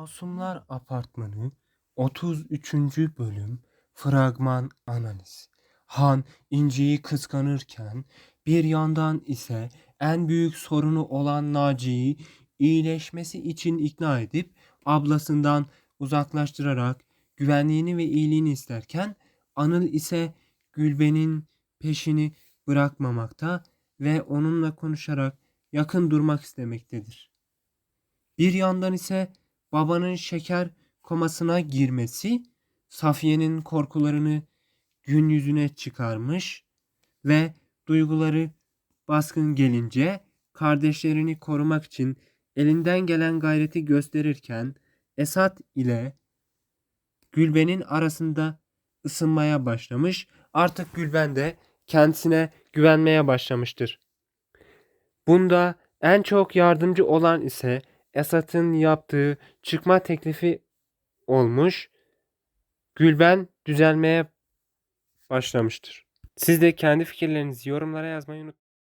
Masumlar Apartmanı 33. bölüm fragman analiz. Han İnci'yi kıskanırken bir yandan ise en büyük sorunu olan Naci'yi iyileşmesi için ikna edip ablasından uzaklaştırarak güvenliğini ve iyiliğini isterken Anıl ise Gülben'in peşini bırakmamakta ve onunla konuşarak yakın durmak istemektedir. Bir yandan ise babanın şeker komasına girmesi Safiye'nin korkularını gün yüzüne çıkarmış ve duyguları baskın gelince kardeşlerini korumak için elinden gelen gayreti gösterirken Esat ile Gülben'in arasında ısınmaya başlamış. Artık Gülben de kendisine güvenmeye başlamıştır. Bunda en çok yardımcı olan ise Esat'ın yaptığı çıkma teklifi olmuş. Gülben düzelmeye başlamıştır. Siz de kendi fikirlerinizi yorumlara yazmayı unutmayın.